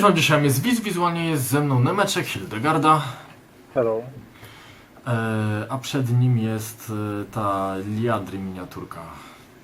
Cześć wam, dzisiaj jest Wiz, wizualnie jest ze mną Nemeczek, Hildegarda, Hello. e, a przed nim jest e, ta Liadry miniaturka.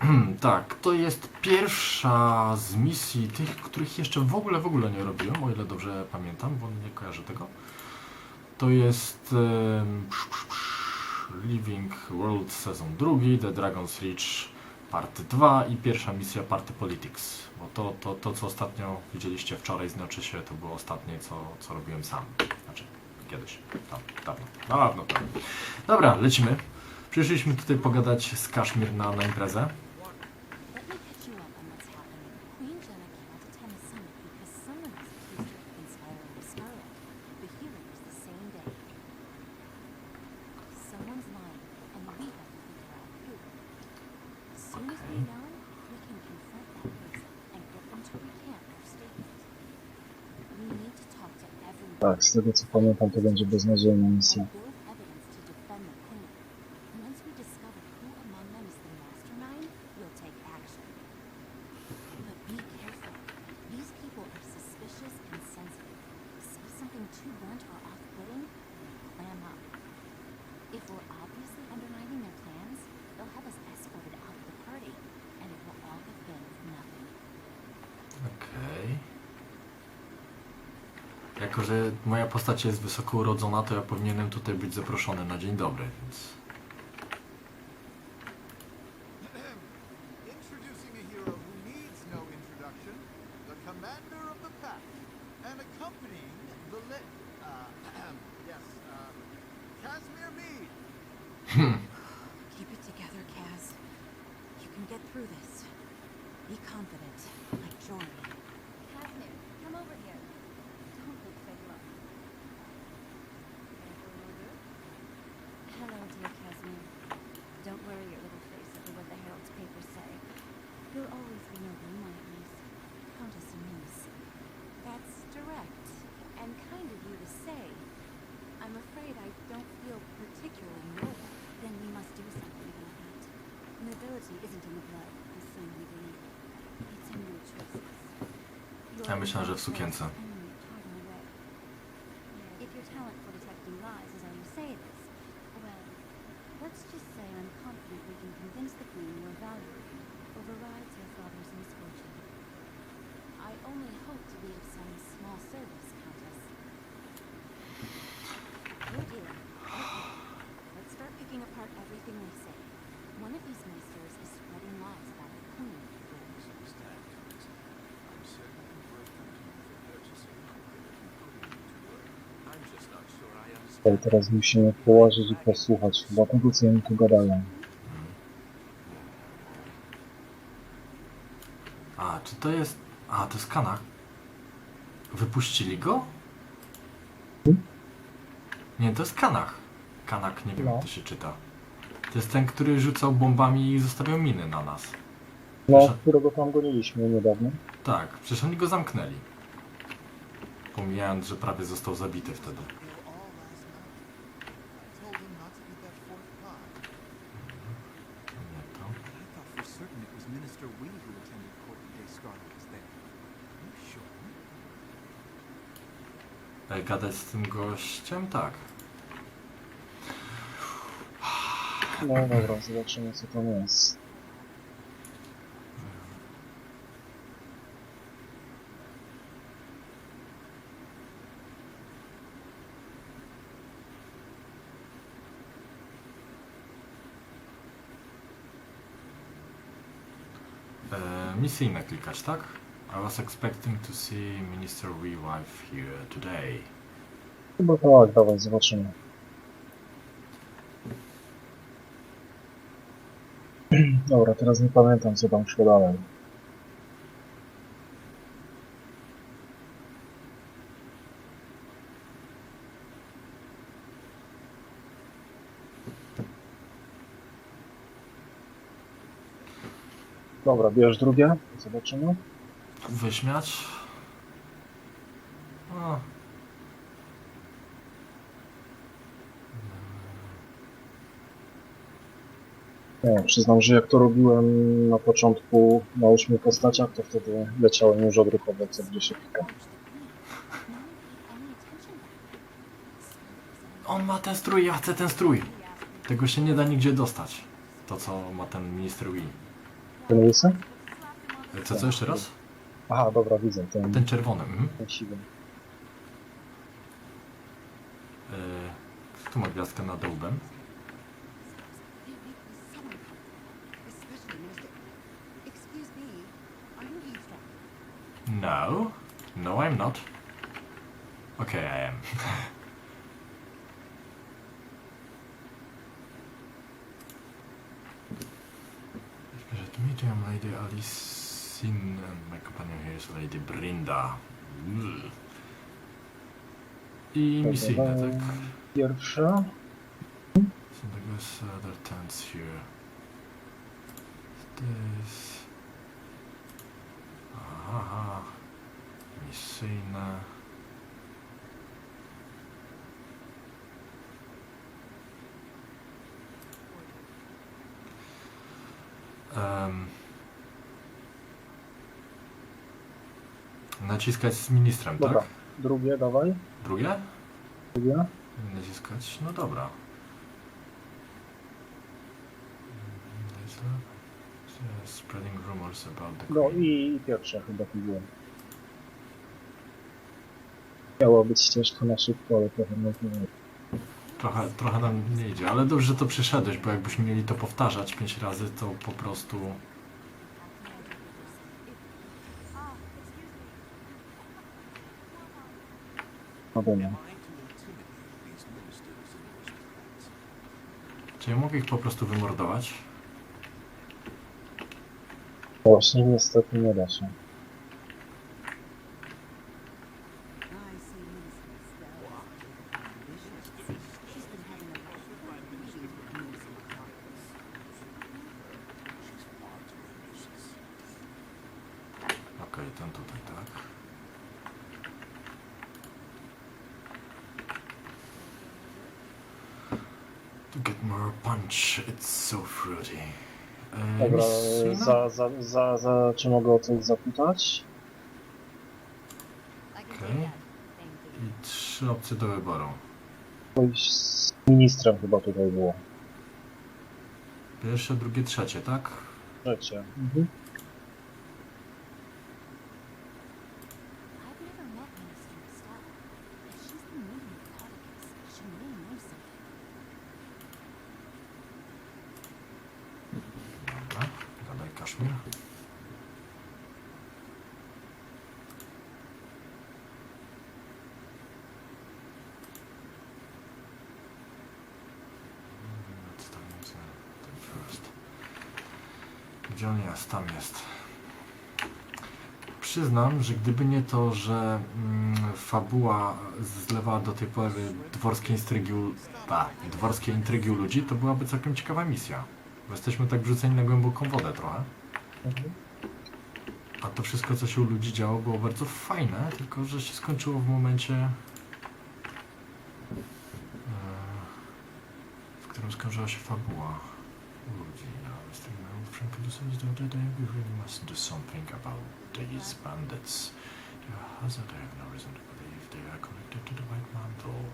tak, to jest pierwsza z misji tych, których jeszcze w ogóle, w ogóle nie robiłem, o ile dobrze pamiętam, bo nie kojarzę tego. To jest psz, Living World sezon drugi, The Dragon's Reach Part 2 i pierwsza misja Party Politics. Bo to, to, to co ostatnio widzieliście wczoraj, znaczy się, to było ostatnie, co, co robiłem sam. Znaczy, kiedyś, tam, dawno, dawno temu. Dobra, lecimy. Przyszliśmy tutaj pogadać z Kaszmir na, na imprezę. Tak, z tego co pamiętam, to będzie beznadziejna misja. and build evidence to defend the queen. Once we discover who among them is the mastermind, we'll take action. But be careful. These people are suspicious and sensitive. Say something too blunt or off-putting, they'll clam up. If we're obviously undermining their plans, they'll have us escorted out of the party, and it will all have been for nothing. Okej. Jako, że moja postać jest wysoko urodzona, to ja powinienem tutaj być zaproszony na dzień dobry, więc... Introducing a hero who needs no introduction, the commander of the pack, and accompanying the lit. Uh, yes, uh, Casimir Mead. Keep value overrides your father's misfortune. I only hope to be of some small service, Countess. Good deal. Okay. Let's start picking apart everything they say. One of these ministers is spreading lies about the Queen. Tutaj teraz musimy położyć i posłuchać chyba tego, co oni tu gadają. A, czy to jest... A, to jest Kanach. Wypuścili go? Nie, to jest Kanach. Kanak, nie wiem No. jak to się czyta. To jest ten, który rzucał bombami i zostawiał miny na nas. No, którego tam goniliśmy niedawno. Tak, przecież oni go zamknęli. Pomijając, że prawie został zabity wtedy. They were all last night. I told him not to eat that fourth pie. Nie to. I thought for certain it was Minister Wee who attended court the day Scarlet was there. Are you sure? E, Gadać z tym gościem? Tak. No dobra, zobaczymy co tam jest. E, misyjne klikać, tak? I was expecting to see Minister Wee wife here today. Chyba tak, dawaj, zobaczymy. Dobra, teraz nie pamiętam co tam szło dalej. Dobra, bierz drugie, zobaczymy. Wyśmiać? Nie, przyznam, że jak to robiłem na początku na ośmiu postaciach, to wtedy leciałem już odruchowo, co gdzie się pika. On ma ten strój, ja chcę ten strój. Tego się nie da nigdzie dostać. To, co ma ten minister Wii. Ten łysy? Co, co jeszcze raz? Aha, dobra, widzę. Ten, Ten czerwony. Mhm. ten e, tu ma gwiazdkę nad dołbem? No. No, I'm not. Okay, I am. Visit medium Lady Alicin and my companion here is Lady Brinda. I misyjne, tak? Pierwsza. So there goes other tents here. This. Aha. Misyjne. Um, naciskać z ministrem, Dobra. tak? Drugie, dawaj. Drugie? Drugie. Naciskać, no dobra. Jest to- Spreading rumors about the No Queen. i, i pierwsza chyba tu było. Miała być ścieżka na szybko, ale trochę nie nie. Trochę, trochę nam nie idzie, ale dobrze, że to przyszedłeś, bo jakbyśmy mieli to powtarzać pięć razy, to po prostu... No? Czy ja mogę ich po prostu wymordować? Właśnie niestety nie da się. I see Minister Stella. Ambitious. She's been having a lot of fun meeting Minister Carlos. She's far too ambitious. Okej, ten tutaj, tak. To get more punch, it's so fruity. Dobra, misyjna? za, za, za, za, czy mogę o coś zapytać? You. I trzy opcje do wyboru. Coś z ministrem chyba tutaj było. Pierwsze, drugie, trzecie, tak? Trzecie. Mhm. I've never met Minister Stella. If she's been meeting with Codicus, she may know something. Dobra, gadaj Kaszmir. Gdzie on jest? Tam jest. Przyznam, że gdyby nie to, że mm, fabuła zlewała do tej pory dworskie intrygi, u- dworskie intrygi u ludzi, to byłaby całkiem ciekawa misja. Bo jesteśmy tak wrzuceni na głęboką wodę trochę. A to wszystko, co się u ludzi działo, było bardzo fajne, tylko że się skończyło w momencie, e, w którym skończyła się fabuła my old friend. We really must do something about these bandits. They are hazard. I have no reason to believe they are connected to the White Mantle.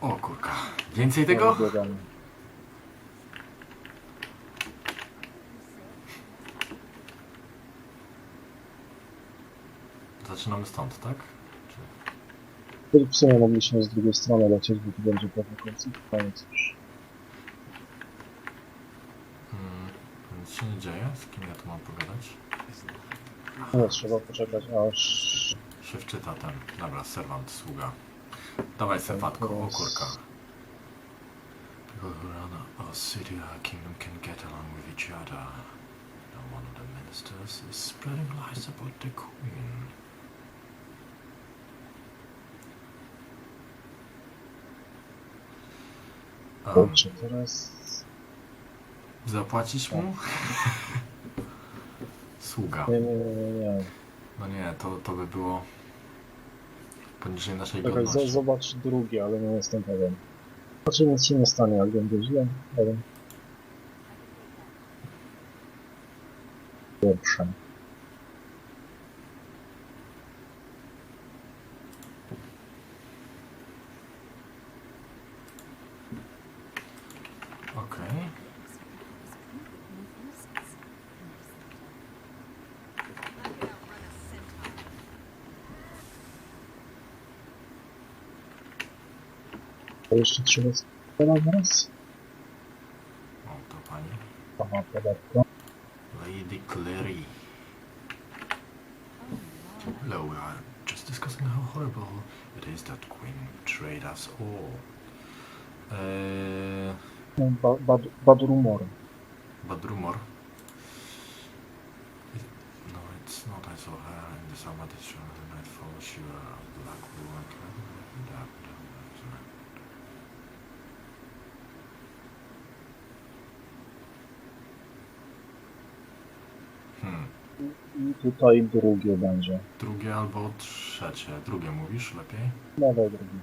O kurka, więcej tego? Zaczynamy stąd, tak? Czy... W sumie mogliśmy z drugiej strony lecieć, bo tu będzie pewnie końcówka, ale cóż. Mm, nic się nie dzieje? Z kim ja tu mam pogadać? No, trzeba poczekać aż... Się wczyta ten. Dobra, serwant, sługa. Dawaj serwatko, o kurka. People who run a city a kingdom can get along with each other. Now one of the ministers is spreading lies about the queen. Um, Kurczę, teraz... zapłacić mu? Sługa. Nie, nie, nie, nie, nie. No nie, to, to by było poniżej naszej Czekaj, z- godności. zobacz drugi, ale nie jestem pewien. Znaczy nic się nie stanie, jak będzie źle, ale... Pierwsze. To jeszcze trzeba sprzedać raz? O, to pani. Aha, podatko. Lady Clary. Hello, we are just discussing how horrible it is that Queen betrayed us all. Eee, No, ba, bad, bad rumory. bad rumor. It, no, it's not. I saw her in the summer she the night fall. She wore a black wool I tutaj drugie będzie. Drugie albo trzecie. Drugie mówisz lepiej? No daj drugie.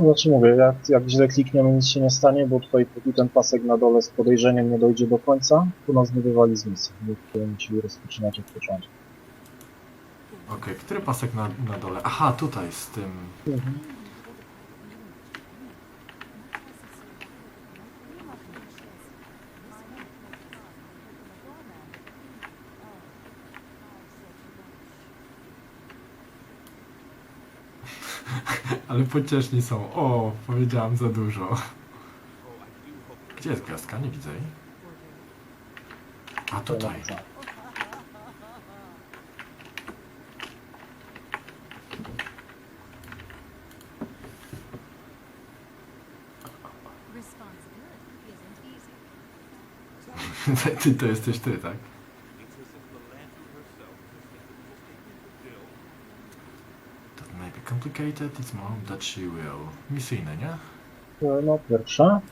Znaczy mówię, jak, jak źle klikniemy, nic się nie stanie, bo tutaj póki ten pasek na dole z podejrzeniem nie dojdzie do końca, to nas nie wywali z misji. Będziemy musieli rozpoczynać od początku. Okej, który pasek na, na dole? Aha, tutaj z tym. Ale pocieszni są. O, powiedziałam za dużo. Gdzie jest gwiazdka? Nie widzę jej. A tutaj. Ty to jesteś ty, tak? Complicated, it's more that she will. Misyjne, nie? No, pierwsza.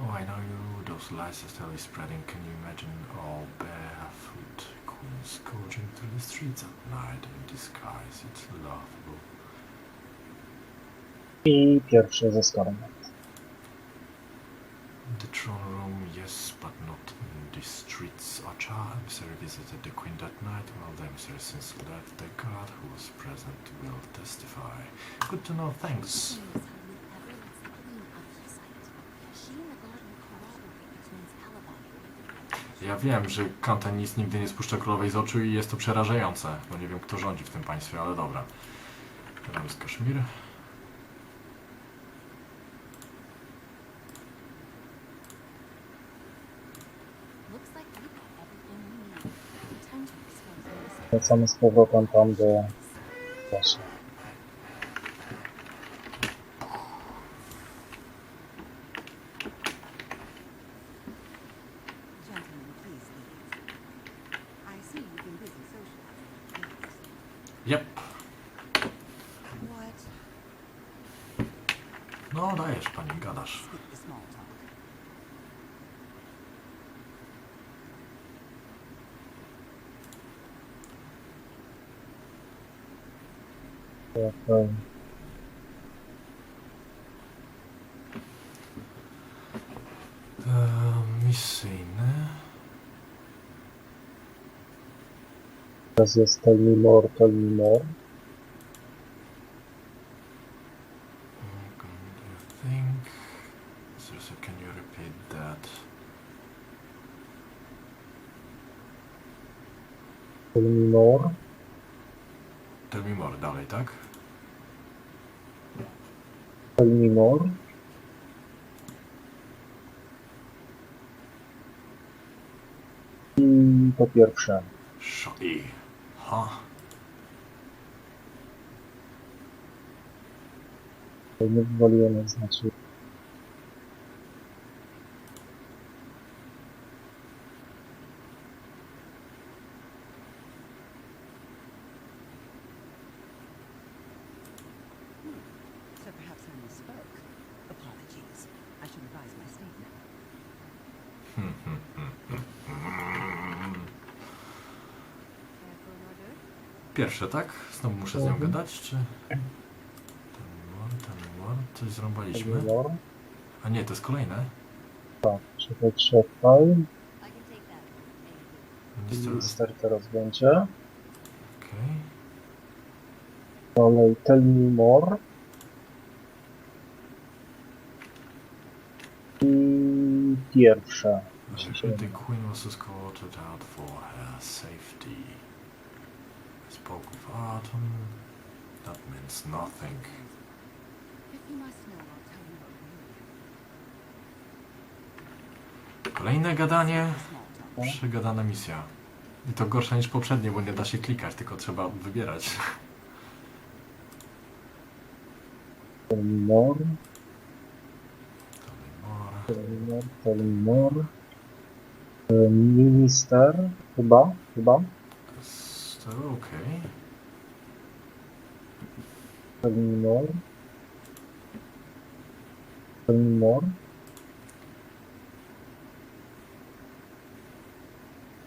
Oh, I know you. Those lies are still spreading. Can you imagine all barefoot queens coaching through the streets at night in disguise? It's laughable. I pierwsze ze Scarlet. The throne room, yes, the streets. Archer emissary visited the queen that night, while the emissary since left. The guard who was present will testify. Good to know, thanks. Ja wiem, że Kanten nic nigdy nie spuszcza królowej z oczu i jest to przerażające, bo nie wiem kto rządzi w tym państwie, ale dobra. Teraz Kaszmir. Wracamy z powrotem tam do... Właśnie. Yep. What? No dajesz pani, gadasz. Skip the small talk. Okej. Eee, misyjny. Teraz jest Tell Me More, Tell Me More. Mm, Do you think? Seriously, can you repeat that? Tell Me More. Tell me more, dalej, tak? Tell me more. I po pierwsze, Shoi. Ha. nie wywaliłem znaczy Pierwsze, tak? Znowu muszę z nią Mhm. gadać, czy... Ten more, ten more, coś zrąbaliśmy. A nie, to jest kolejne. Tak, czekaj, czekaj. Mister... Minister teraz będzie. Okej. Dalej, tell me more. I pierwsze. Jeśli się The nie mylę. queen was escorted out for her safety. Spoke with Atom. That means nothing. Kolejne gadanie. Przegadana misja. I to gorsza niż poprzednie, bo nie da się klikać, tylko trzeba wybierać. Tell me more. E, Minister. Chyba. Chyba. To okej. Tell me more. Tell me more.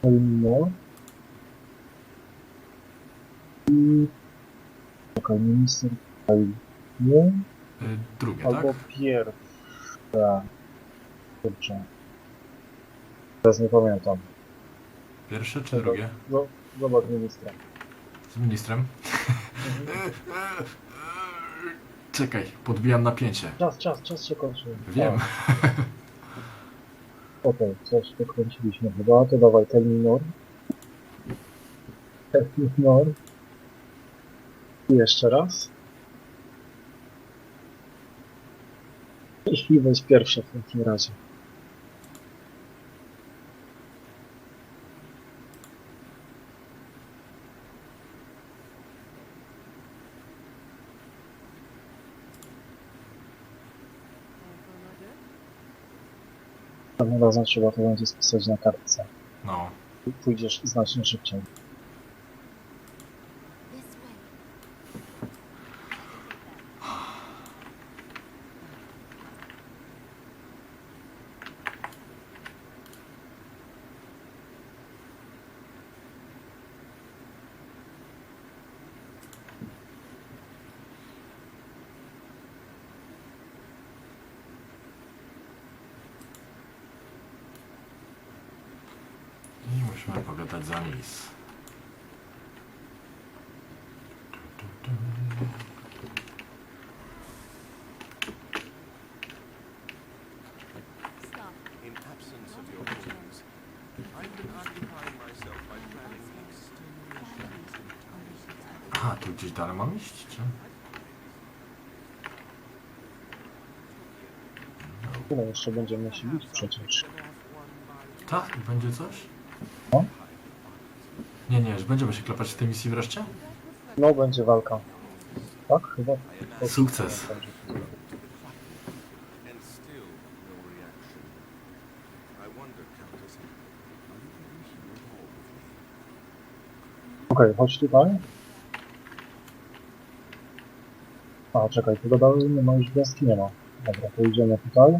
Tell me more. I... Czekaj, minister tutaj nie. Y, Drugie, tak? Albo pierwsze. Kurczę. Teraz nie pamiętam. Pierwsze czy drugie? No, zobacz ministra. Z ministrem? Czekaj, podbijam napięcie. Czas, czas, czas się kończy. Wiem. A, Okej, coś dokręciliśmy chyba, to dawaj me more. I jeszcze raz. I weź pierwsze w takim razie. Tym razem trzeba to będzie spisać na kartce. No. Pójdziesz znacznie szybciej. Musimy pogadać za mis. In absence of your orders, I've been occupying myself by planning Aha, tu gdzieś dalej mam iść, czy? Ile jeszcze będziemy musieli iść przecież? Tak? Będzie coś? No. Nie, nie, że będziemy się klepać w tej misji wreszcie? No, będzie walka. Tak? Chyba. Sukces. Okej, chodź tutaj. A, czekaj, tu dalej nie ma już gwiazdki, nie ma. Dobra, to idziemy tutaj.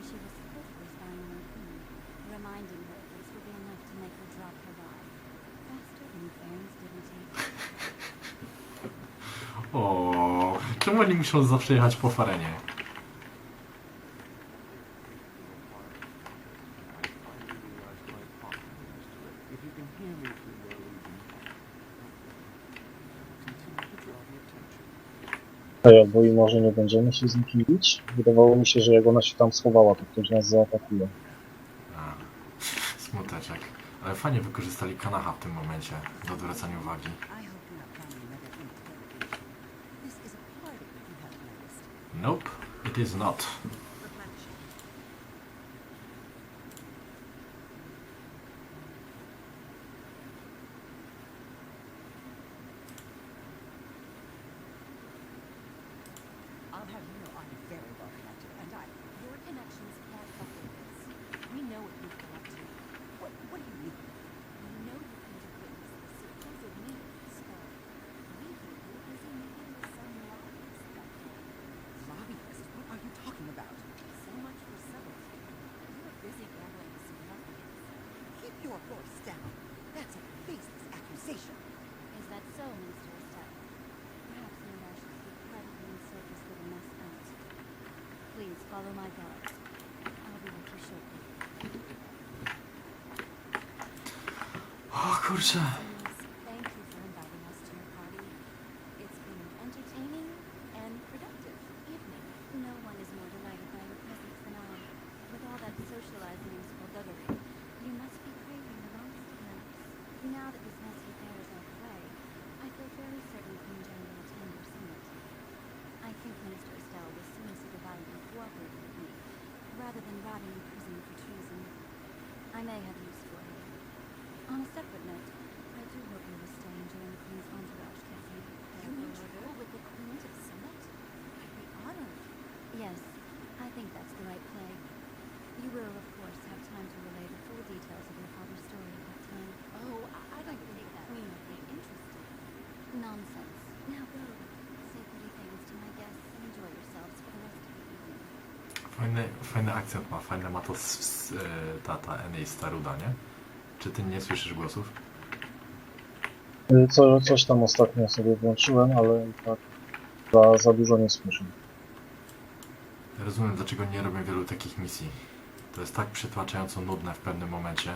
when she was reminding her this would be enough to make her drop her. Faster than czemu oni muszą zawsze jechać po farenie? Bo i może nie będziemy się z nim? Wydawało mi się, że jak ona się tam schowała, to ktoś nas zaatakuje. A, smuteczek. Ale fajnie wykorzystali Kanaha w tym momencie do odwracania uwagi. Nope, it is not. Follow my guards. I'll be with you shortly. O kurczę. Fajny, fajny akcent ma, fajne ma to s, s, e, ta, ta Enei Staruda, nie? Czy ty nie słyszysz głosów? Y, Co, coś tam ostatnio sobie włączyłem, ale i tak za, za dużo nie słyszę. Rozumiem, dlaczego nie robię wielu takich misji. To jest tak przytłaczająco nudne w pewnym momencie.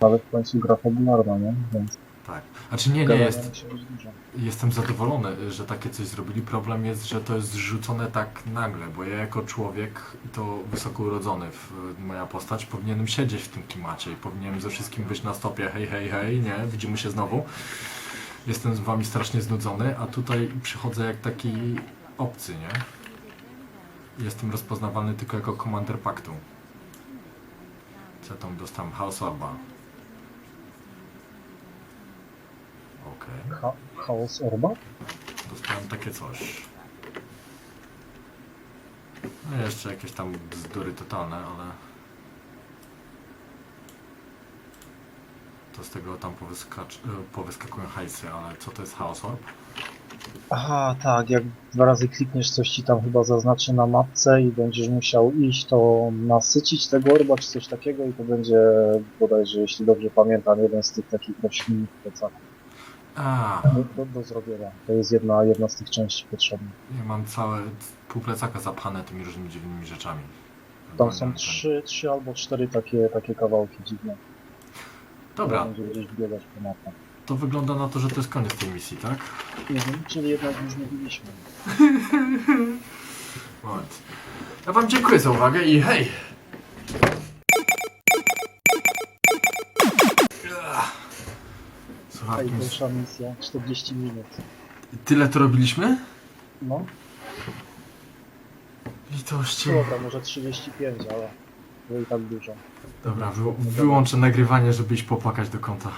Ale w końcu gra fabularna, nie? Więc Tak. Znaczy nie, nie jest. Jestem zadowolony, że takie coś zrobili. Problem jest, że to jest zrzucone tak nagle, bo ja jako człowiek, i to wysoko urodzony, w, moja postać, powinienem siedzieć w tym klimacie i powinienem ze wszystkim być na stopie. Hej, hej, hej, nie? Widzimy się znowu. Jestem z wami strasznie znudzony, a tutaj przychodzę jak taki obcy, nie? Jestem rozpoznawalny tylko jako komander paktu. Co tam dostałem? House Orba. Okej. Chaos Orba? Dostałem takie coś. No jeszcze jakieś tam bzdury totalne, ale... To z tego tam powyskacz... powyskakują hajsy, ale co to jest Chaos Orb? Aha, tak, jak dwa razy klikniesz, coś ci tam chyba zaznaczy na mapce i będziesz musiał iść, to nasycić tego orba czy coś takiego i to będzie bodajże, jeśli dobrze pamiętam, jeden z tych takich roślinnych plecaków A, do, do, do zrobienia. To jest jedna, jedna z tych części potrzebnych. ja mam całe pół plecaka zapchane tymi różnymi dziwnymi rzeczami. Tam są Ten- trzy, trzy albo cztery takie, takie kawałki dziwne. Dobra, gdzieś biegać po mapie. to wygląda na to, że to jest koniec tej misji, tak? Mhm, czyli jednak już nie biliśmy. Moment. Ja wam dziękuję za uwagę i hej! Słuchajcie, Najgłębsza misja, 40 minut. tyle to robiliśmy? No, Litości. tam może 35, ale było i tak dużo. Dobra, wy, wyłączę nagrywanie, żeby iść popłakać do kąta.